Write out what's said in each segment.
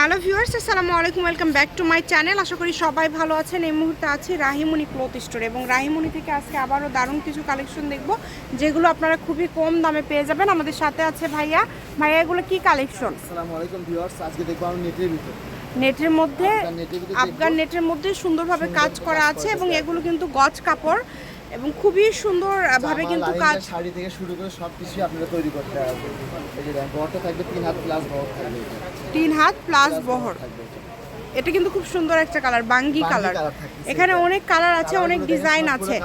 Hello viewers আসসালামু আলাইকুম welcome back to my channel. আশা করি সবাই ভালো আছেন। এই মুহূর্তে আছি রাহিমণি ক্লথ স্টোর এবং রাহিমণি থেকে আজকে আবারও দারুণ কিছু কালেকশন দেখব যেগুলো আপনারা খুবই কম দামে পেয়ে যাবেন। আমাদের সাথে আছে ভাইয়া। ভাইয়া এগুলো কি কালেকশন? আসসালামু আলাইকুম ভিউয়ার্স আজকে দেখব আমি নেটের ভিতর। নেটের মধ্যে আফগান নেটের ভিতরে আফগান নেটের মধ্যে সুন্দরভাবে কাজ করা আছে এবং এগুলো কিন্তু গজ কাপড়। এবং খুবই সুন্দর ভাবে কিন্তু কাজ শাড়ি থেকে শুরু করে সব কিছুই আপনারা তৈরি করতে পারবেন এই যে বহরটা থাকবে তিন হাত প্লাস বহর থাকবে তিন হাত প্লাস বহর থাকবে এটা। কিন্তু খুব সুন্দর একটা কালার বাঙ্গি কালার এখানে অনেক কালার আছে অনেক ডিজাইন আছে।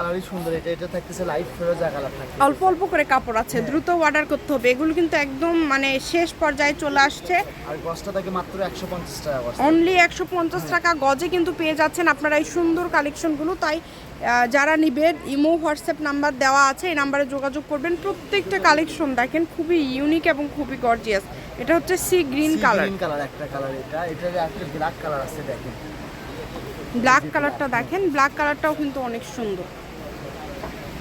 অল্প অল্প করে কাপড় আছে দ্রুত অর্ডার করতে হবে। এগুলো কিন্তু একদম মানে শেষ পর্যায়ে চলে আসছে। অনলি একশো পঞ্চাশ টাকা গজে। কিন্তু পেয়ে যাচ্ছেন আপনারা এই সুন্দর কালেকশনগুলো তাই যারা নিবেন ইমো হোয়াটসঅ্যাপ নাম্বার দেওয়া আছে এই নাম্বারে যোগাযোগ করবেন। প্রত্যেকটা কালেকশন দেখেন খুবই ইউনিক এবং খুবই গর্জিয়াস এটা হচ্ছে sea green colour green colour একটা কালার এটা। এটার একটা ব্ল্যাক কালার আছে দেখেন। ব্ল্যাক কালারটা দেখেন। ব্ল্যাক কালারটাও কিন্তু অনেক সুন্দর।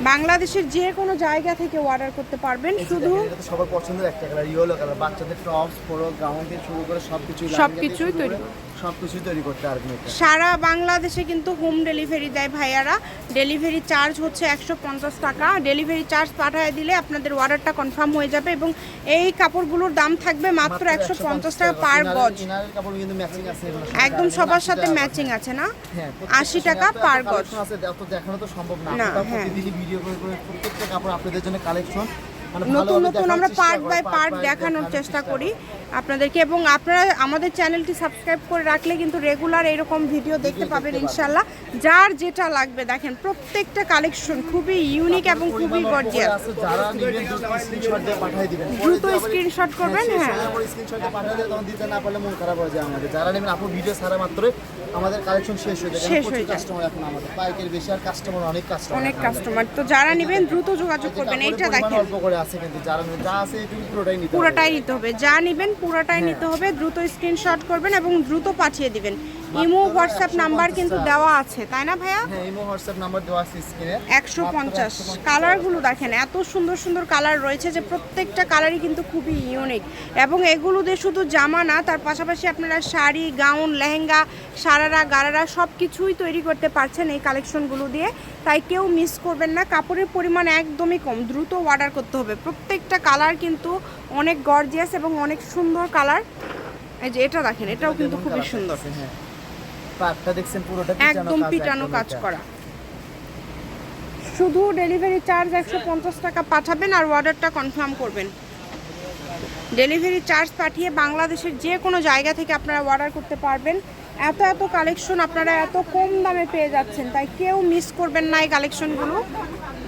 বাংলাদেশের যে কোনো জায়গা থেকে অর্ডার করতে পারবেন। শুধু এটা সবার পছন্দের একটা কালার ইয়েলো কালার বাচ্চাদের টপস পরো গাউন থেকে শুরু করে সবকিছু সবকিছুই তৈরি। সবকিছুই তৈরি করতে পারবেন সারা বাংলাদেশে কিন্তু হোম ডেলিভারি দেয় ভাইয়ারা। ডেলিভারি চার্জ হচ্ছে একশো পঞ্চাশ টাকা। ডেলিভারি চার্জ পাঠিয়ে দিলে আপনাদের অর্ডারটা কনফার্ম হয়ে যাবে এবং এই কাপড়গুলোর দাম থাকবে মাত্র একশো পঞ্চাশ টাকা। পার গজ। একদম সবার সাথে ম্যাচিং আছে না? হ্যাঁ, আশি টাকা পার গজ। দেখানো তো সম্ভব না। না, হ্যাঁ। ভিডিও করে করে প্রত্যেকটা কাপড় আপনাদের জন্য কালেকশন মানে নতুন নতুন আমরা পার্ট বাই পার্ট দেখানোর চেষ্টা করি। আপনাদেরকে এবং আপনারা আমাদের চ্যানেলটি সাবস্ক্রাইব করে রাখলে কিন্তু রেগুলার এরকম ভিডিও দেখতে পাবেন ইনশাল্লাহ যার যেটা লাগবে দেখেন প্রত্যেকটা কালেকশন খুবই ইউনিক এবং খুবই গর্জিয়াস নেবেন দ্রুত স্ক্রিনশট দিয়ে পাঠিয়ে দিবেন। দ্রুত screenshot করবেন, হ্যাঁ। স্ক্রিনশট দিয়ে পাঠিয়ে দিলে তখন দিতে না পারলে মন খারাপ হয়ে যায় আমাদের। যারা নেবেন আপু ভিডিও আমাদের কালেকশন শেষ হয়ে যায়। শেষ শেষ হয়ে হয়ে যায়। কাস্টমার এখন আমাদের। পাইকের বেশি আর কাস্টমার অনেক কাস্টমার অনেক কাস্টমার তো যারা নেবেন দ্রুত যোগাযোগ করবেন। এইটা দেখেন। অল্প করে আছে কিন্তু যারা যা আছে পুরোটাই নিতে হবে। পুরোটাই নিতে হবে। যা নেবেন পুরোটাই নিতে হবে। দ্রুত স্ক্রিনশট করবেন এবং দ্রুত পাঠিয়ে দিবেন। ইমো হোয়াটসঅ্যাপ নাম্বার কিন্তু দেওয়া আছে তাই না ভাইয়া? হ্যাঁ ইমো হোয়াটসঅ্যাপ নাম্বার দেওয়া আছে স্ক্রিনে। একশো পঞ্চাশ। কালারগুলো দেখেন এত সুন্দর সুন্দর কালার রয়েছে যে প্রত্যেকটা কালারই কিন্তু খুবই ইউনিক এবং এগুলো দিয়ে শুধু জামা না তার পাশাপাশি আপনারা শাড়ি গাউন লেহেঙ্গা সারারা গারারা সব কিছুই তৈরি করতে পারছেন এই কালেকশনগুলো দিয়ে। তাই কেউ মিস করবেন না কাপড়ের পরিমাণ একদমই কম দ্রুত অর্ডার করতে হবে। প্রত্যেকটা কালার কিন্তু অনেক গর্জিয়াস এবং অনেক সুন্দর কালার। এই যে এটা দেখেন এটাও কিন্তু খুবই সুন্দর। পাটটা দেখছেন পুরোটা একদম পিটানো কাজ করা। শুধু ডেলিভারি চার্জ একশো পঞ্চাশ টাকা পাঠাবেন আর অর্ডারটা কনফার্ম করবেন। ডেলিভারি চার্জ পাঠিয়ে বাংলাদেশের যে কোনো জায়গা থেকে আপনারা অর্ডার করতে পারবেন। এত এত কালেকশন আপনারা এত কম দামে পেয়ে যাচ্ছেন তাই কেউ মিস করবেন না এই কালেকশনগুলো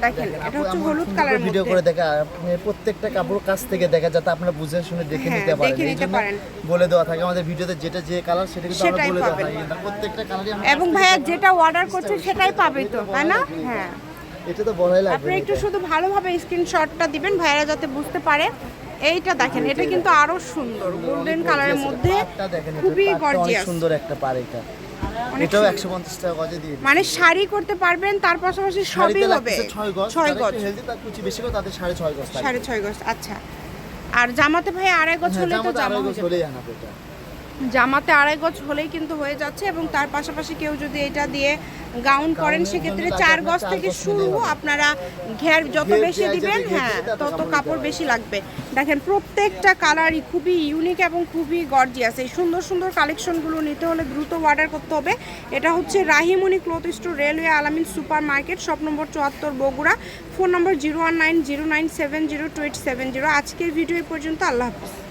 দেখেন এটা হচ্ছে হলুদ কালারের ভিডিও করে দেখা আপনি প্রত্যেকটা কাপড় কাছ থেকে দেখা যাতে আপনারা বুঝে শুনে দেখে হ্যাঁ, নিতে পারেন। এই জন্য। বলে দেওয়া থাকে আমাদের ভিডিওতে যেটা যে কালার সেটা কিন্তু আমরা বলে দেওয়া। থাকে। প্রত্যেকটা কালারই এবং ভাইয়া যেটা অর্ডার করছে সেটাই পাবে তো তাই না? হ্যাঁ। এটা তো বলাই লাগবে আপনি একটু শুধু ভালোভাবে স্ক্রিনশটটা দিবেন ভাইয়ারা যাতে বুঝতে পারে। এইটা দেখেন এটা কিন্তু আরও সুন্দর গোল্ডেন কালারের মধ্যে খুবই গর্জিয়াস সুন্দর একটা পার এটা। এটাও সুন্দর। একশো পঞ্চাশ টাকা গজে দিয়ে মানে শাড়ি করতে পারবেন তার পাশাপাশি সবই হবে 6 গজ 6 গজ হেলদি তার কুচি বেশি করে সাড়ে ছয় গজ থাকে। সাড়ে ছয় গজ আচ্ছা আর জামাতে ভাই আড়াই গজ হ্যাঁ, হলে তো জামা আড়াই হয়ে গজ যাবে। জামাতে আড়াই গজ হলেই কিন্তু হয়ে যাচ্ছে এবং তার পাশাপাশি কেউ যদি এটা দিয়ে গাউন করেন সেক্ষেত্রে চার গজ থেকে শুরু আপনারা ঘের যত বেশি দিবেন হ্যাঁ তত কাপড় কাপড় বেশি লাগবে। দেখেন প্রত্যেকটা কালারই খুবই ইউনিক এবং খুবই গর্জিয়াস এই সুন্দর সুন্দর কালেকশনগুলো নিতে হলে দ্রুত অর্ডার করতে হবে। এটা হচ্ছে Rahimoni cloth store railway Alamin super market shop number চুয়াত্তর Bogura phone number zero one nine zero nine seven zero two eight seven zero আজকের ভিডিও পর্যন্ত আল্লাহ হাফিজ।